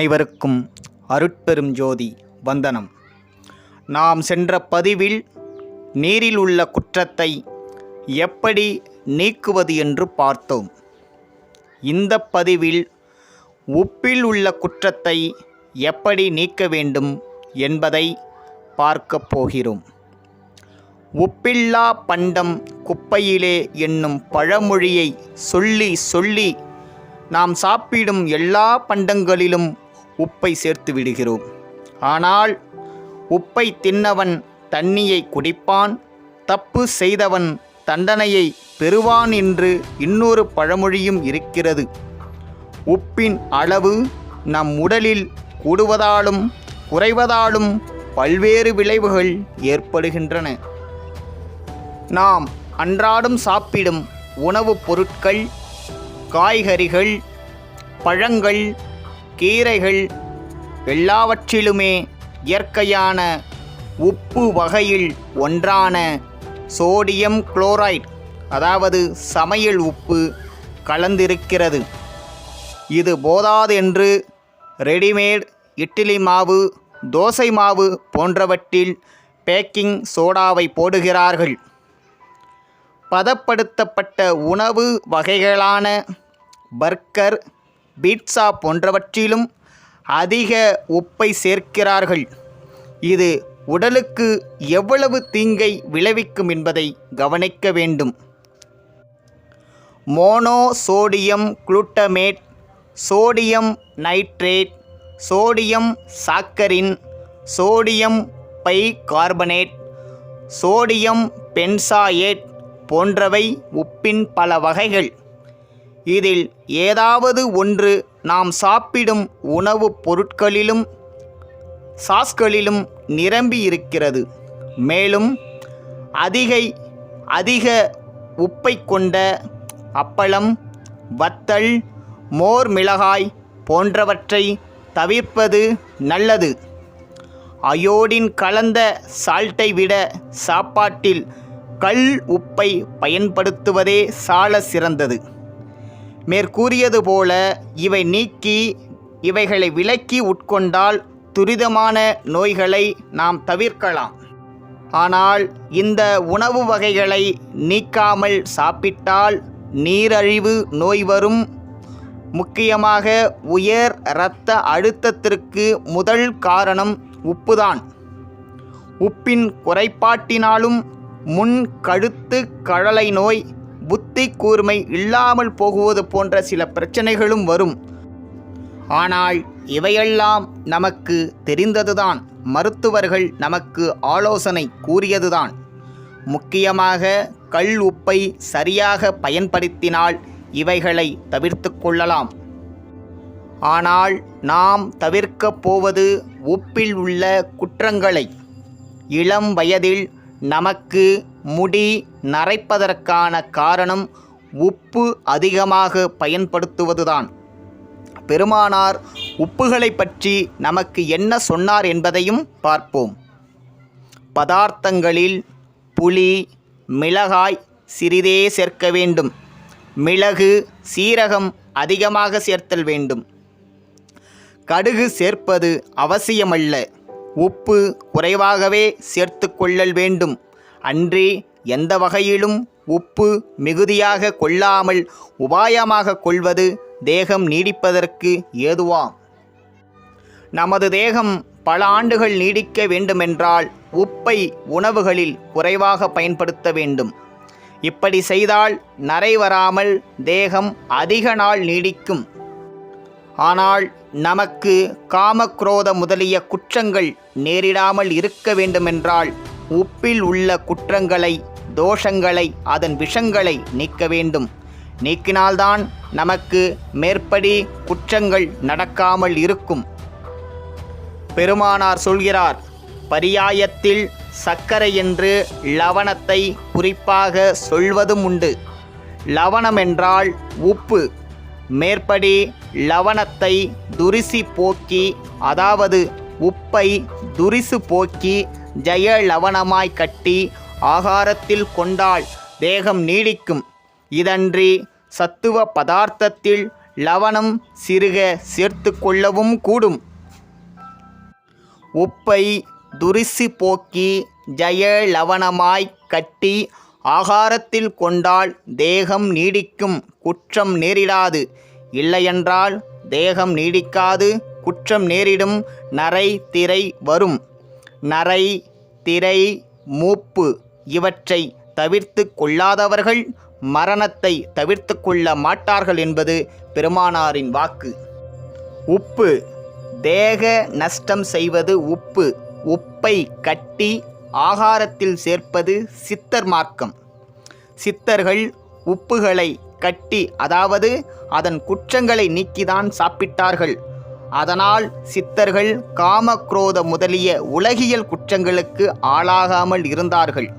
அனைவருக்கும் அருட்பெரும் ஜோதி வந்தனம். நாம் சென்ற பதிவில் நீரில் உள்ள குற்றத்தை எப்படி நீக்குவது என்று பார்த்தோம். இந்த பதிவில் உப்பில் உள்ள குற்றத்தை எப்படி நீக்க வேண்டும் என்பதை பார்க்கப் போகிறோம். உப்பில்லா பண்டம் குப்பையிலே என்னும் பழமொழியை சொல்லி சொல்லி நாம் சாப்பிடும் எல்லா பண்டங்களிலும் உப்பை சேர்த்து விடுகிறோம். ஆனால் உப்பை தின்னவன் தண்ணியை குடிப்பான் தப்பு செய்தவன் தண்டனையை பெறுவான் என்று இன்னொரு பழமொழியும் இருக்கிறது. உப்பின் அளவு நம் உடலில் கூடுவதாலும் குறைவதாலும் பல்வேறு விளைவுகள் ஏற்படுகின்றன. நாம் அன்றாடம் சாப்பிடும் உணவுப் பொருட்கள் காய்கறிகள் பழங்கள் கீரைகள் எல்லாவற்றிலுமே இயற்கையான உப்பு வகையில் ஒன்றான சோடியம் குளோரைட் அதாவது சமையல் உப்பு கலந்திருக்கிறது. இது போதாது என்று ரெடிமேட் இட்லி மாவு தோசை மாவு போன்றவற்றில் பேக்கிங் சோடாவை போடுகிறார்கள். பதப்படுத்தப்பட்ட உணவு வகைகளான பர்கர் பீட்சா போன்றவற்றிலும் அதிக உப்பை சேர்க்கிறார்கள். இது உடலுக்கு எவ்வளவு தீங்கை விளைவிக்கும் என்பதை கவனிக்க வேண்டும். Monosodium glutamate sodium nitrate sodium saccharin sodium bicarbonate sodium benzoate போன்றவை உப்பின் பல வகைகள். இதில் ஏதாவது ஒன்று நாம் சாப்பிடும் உணவுப் பொருட்களிலும் சாஸ்களிலும் நிரம்பி இருக்கிறது மேலும் அதிகை அதிக உப்பை கொண்ட அப்பளம் வத்தல் மோர் மிளகாய் போன்றவற்றை தவிர்ப்பது நல்லது. அயோடின் கலந்த சால்ட்டை விட சாப்பாட்டில் கல் உப்பை பயன்படுத்துவதே சால சிறந்தது. மேற்கூறியது போல இவை நீக்கி இவைகளை விலக்கி உட்கொண்டால் துரிதமான நோய்களை நாம் தவிர்க்கலாம். ஆனால் இந்த உணவு வகைகளை நீக்காமல் சாப்பிட்டால் நீரழிவு நோய் வரும். முக்கியமாக உயர் இரத்த அழுத்தத்திற்கு முதல் காரணம் உப்புதான். உப்பின் குறைபாட்டினாலும் முன் கழுத்து கழலை நோய் புத்தி கூர்மை இல்லாமல் போகுவது போன்ற சில பிரச்சனைகளும் வரும். ஆனால் இவையெல்லாம் நமக்கு தெரிந்ததுதான். மருத்துவர்கள் நமக்கு ஆலோசனை கூறியதுதான். முக்கியமாக கல் உப்பை சரியாக பயன்படுத்தினால் இவைகளை தவிர்த்து கொள்ளலாம். ஆனால் நாம் தவிர்க்கப் போவது உப்பில் உள்ள குற்றங்களை. இளம் வயதில் நமக்கு முடி நரைப்பதற்கான காரணம் உப்பு அதிகமாக பயன்படுத்துவதுதான். பெருமானார் உப்புகளை பற்றி நமக்கு என்ன சொன்னார் என்பதையும் பார்ப்போம். பதார்த்தங்களில் புளி மிளகாய் சிறிதே சேர்க்க வேண்டும். மிளகு சீரகம் அதிகமாக சேர்த்தல் வேண்டும். கடுகு சேர்ப்பது அவசியமல்ல. உப்பு குறைவாகவே சேர்த்து கொள்ளல் வேண்டும். அன்றி எந்த வகையிலும் உப்பு மிகுதியாக கொள்ளாமல் உபாயமாக கொள்வது தேகம் நீடிப்பதற்கு ஏதுவாம். நமது தேகம் பல ஆண்டுகள் நீடிக்க வேண்டுமென்றால் உப்பை உணவுகளில் குறைவாக பயன்படுத்த வேண்டும். இப்படி செய்தால் நரை வராமல் தேகம் அதிக நாள் நீடிக்கும். ஆனால் நமக்கு காமக்ரோத முதலிய குற்றங்கள் நேரிடாமல் இருக்க வேண்டுமென்றால் உப்பில் உள்ள குற்றங்களை தோஷங்களை அதன் விஷங்களை நீக்க வேண்டும். நீக்கினால்தான் நமக்கு மேற்படி குற்றங்கள் நடக்காமல் இருக்கும். பெருமானார் சொல்கிறார் பரியாயத்தில் சர்க்கரை என்று லவணத்தை குறிப்பாக சொல்வதும் உண்டு. லவணம் என்றால் உப்பு. மேற்படி லவணத்தை துரிசி போக்கி அதாவது உப்பை துரிசு போக்கி ஜெய லவணமாய் கட்டி ஆகாரத்தில் கொண்டால் தேகம் நீடிக்கும். இதன்றி சத்துவ பதார்த்தத்தில் லவணம் சிறுக சேர்த்து கொள்ளவும் கூடும். உப்பை துரிசி போக்கி ஜெய லவணமாய் கட்டி ஆகாரத்தில் கொண்டால் தேகம் நீடிக்கும். குற்றம் நேரிடாது. இல்லையென்றால் தேகம் நீடிக்காது. குற்றம் நேரிடும். நரை திரை வரும். நரை திரை மூப்பு இவற்றை தவிர்த்து கொள்ளாதவர்கள் மரணத்தை தவிர்த்து கொள்ள மாட்டார்கள் என்பது பெருமானாரின் வாக்கு. உப்பு தேக நஷ்டம் செய்வது உப்பு. உப்பை கட்டி ஆகாரத்தில் சேர்ப்பது சித்தர் மார்க்கம். சித்தர்கள் உப்புகளை கட்டி அதாவது அதன் குற்றங்களை நீக்கிதான் சாப்பிட்டார்கள். அதனால் சித்தர்கள் காமக்ரோத முதலிய உலகியல் குற்றங்களுக்கு ஆளாகாமல் இருந்தார்கள்.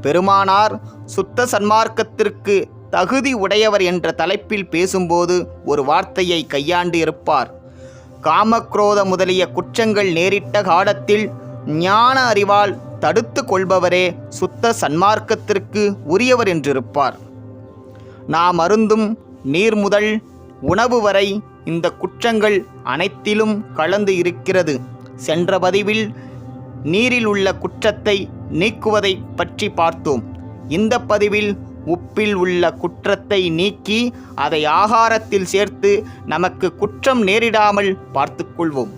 பெருமானார் சுத்த சன்மார்க்கத்திற்கு தகுதி உடையவர் என்ற தலைப்பில் பேசும்போது ஒரு வார்த்தையை கையாண்டு இருப்பார். காமக்ரோத முதலிய குற்றங்கள் நேரிட்ட காலத்தில் ஞான அறிவால் தடுத்து கொள்பவரே சுத்த சன்மார்க்கத்திற்கு உரியவர் என்றிருப்பார். நாம் அருந்தும் நீர் முதல் உணவு வரை இந்த குற்றங்கள் அனைத்திலும் கலந்து இருக்கிறது. சென்ற பதிவில் நீரில் உள்ள குற்றத்தை நீக்குவதை பற்றி பார்த்தோம். இந்த பதிவில் உப்பில் உள்ள குற்றத்தை நீக்கி அதை ஆகாரத்தில் சேர்த்து நமக்கு குற்றம் நேரிடாமல் பார்த்துக்கொள்வோம்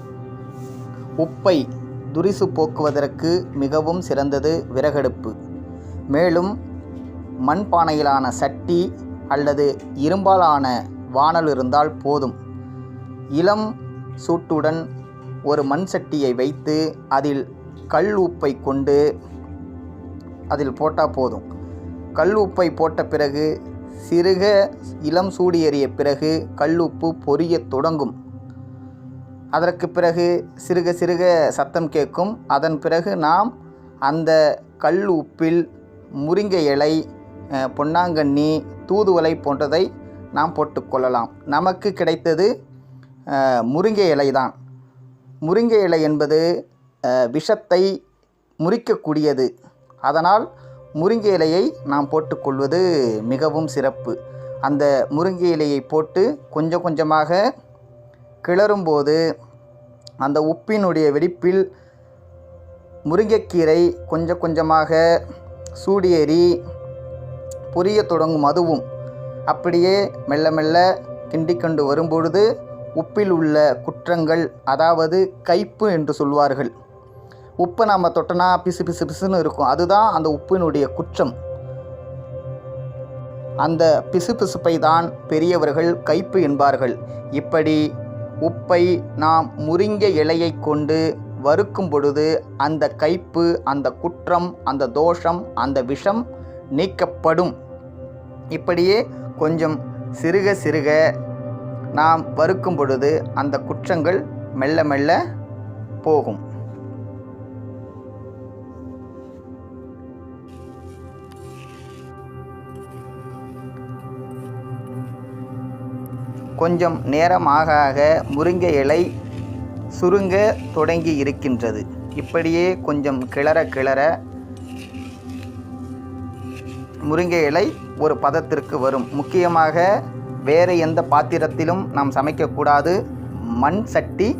உப்பை துரிசு போக்குவதற்கு மிகவும் சிறந்தது விறகடுப்பு. மேலும் மண்பானையிலான சட்டி அல்லது இரும்பாலான வாணல் இருந்தால் போதும். இளம் சூட்டுடன் ஒரு மண் சட்டியை வைத்து அதில் கல் உப்பை கொண்டு அதில் போட்டால் போதும். கல் உப்பை போட்ட பிறகு சிறுக இளம் சூடு ஏறிய பிறகு கல் உப்பு பொரியத் தொடங்கும். அதற்கு பிறகு சிறுக சிறுக சத்தம் கேட்கும். அதன் பிறகு நாம் அந்த கல் உப்பில் முருங்கை இலை பொன்னாங்கண்ணி தூதுவலை போன்றதை நாம் போட்டுக்கொள்ளலாம். நமக்கு கிடைத்தது முருங்கை இலை தான். முருங்கை இலை என்பது விஷத்தை முறிக்கக்கூடியது. அதனால் முருங்கை இலையை நாம் போட்டுக்கொள்வது மிகவும் சிறப்பு. அந்த முருங்கை இலையை போட்டு கொஞ்சம் கொஞ்சமாக கிளறும்போது அந்த உப்பினுடைய வெடிப்பில் முருங்கைக்கீரை கொஞ்சம் கொஞ்சமாக சூடியேறி பொரிய தொடங்கும் அதுவும் அப்படியே மெல்ல மெல்ல கிண்டிக்கொண்டு வரும்பொழுது உப்பில் உள்ள குற்றங்கள் அதாவது கைப்பு என்று சொல்வார்கள். உப்பை நம்ம தொட்டனா பிசு பிசு பிசுன்னு இருக்கும். அதுதான் அந்த உப்பினுடைய குற்றம். அந்த பிசுபிசுப்பை தான் பெரியவர்கள் கைப்பு என்பார்கள். இப்படி உப்பை நாம் முருங்க இலையை கொண்டு வறுக்கும் பொழுது அந்த கைப்பு அந்த குற்றம் அந்த தோஷம் அந்த விஷம் நீக்கப்படும். இப்படியே கொஞ்சம் சிறுக சிறுக நாம் வறுக்கும் பொழுது அந்த குற்றங்கள் மெல்ல மெல்ல போகும். கொஞ்சம் நேரமாக ஆக ஆக முருங்கை இலை சுருங்க தொடங்கி இருக்கின்றது. இப்படியே கொஞ்சம் கிளற கிளற முருங்கை இலை ஒரு பதத்திற்கு வரும். முக்கியமாக வேறு எந்த பாத்திரத்திலும் நாம் சமைக்கக்கூடாது. மண் சட்டி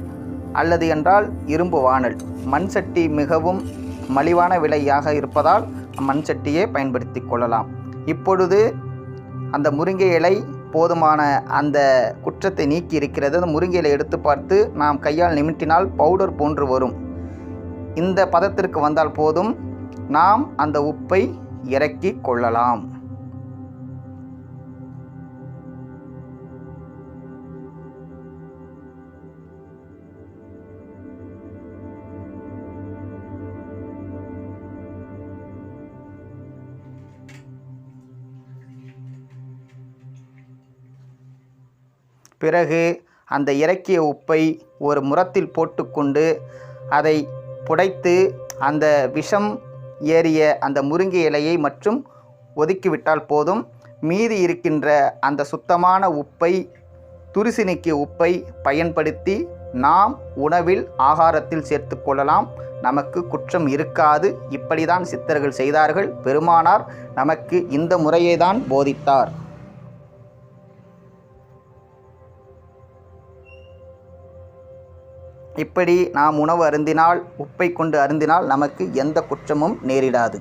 அல்லது என்றால் இரும்பு வானல் மண் சட்டி மிகவும் மலிவான விலையாக இருப்பதால் மண் சட்டியே பயன்படுத்தி கொள்ளலாம். இப்பொழுது அந்த முருங்கை இலை போதுமான அந்த குற்றத்தை நீக்கி இருக்கிறது. அந்த முருங்கை இலை எடுத்து பார்த்து நாம் கையால் நிமிட்டினால் பவுடர் போன்று வரும். இந்த பதத்திற்கு வந்தால் போதும். நாம் அந்த உப்பை இறக்கி கொள்ளலாம். பிறகு அந்த இறக்கிய உப்பை ஒரு முரத்தில் போட்டுக்கொண்டு அதை புடைத்து அந்த விஷம் ஏறிய அந்த முருங்கை இலையை மற்றும் ஒதுக்கிவிட்டால் போதும். மீதி இருக்கின்ற அந்த சுத்தமான உப்பை துருசினிக்கு நீக்கிய உப்பை பயன்படுத்தி நாம் உணவில் ஆகாரத்தில் சேர்த்து கொள்ளலாம். நமக்கு குற்றம் இருக்காது. இப்படிதான் சித்தர்கள் செய்தார்கள். பெருமானார் நமக்கு இந்த முறையை தான் போதித்தார். இப்படி நாம் உணவு அருந்தினால் உப்பை கொண்டு அருந்தினால் நமக்கு எந்த குற்றமும் நேரிடாது.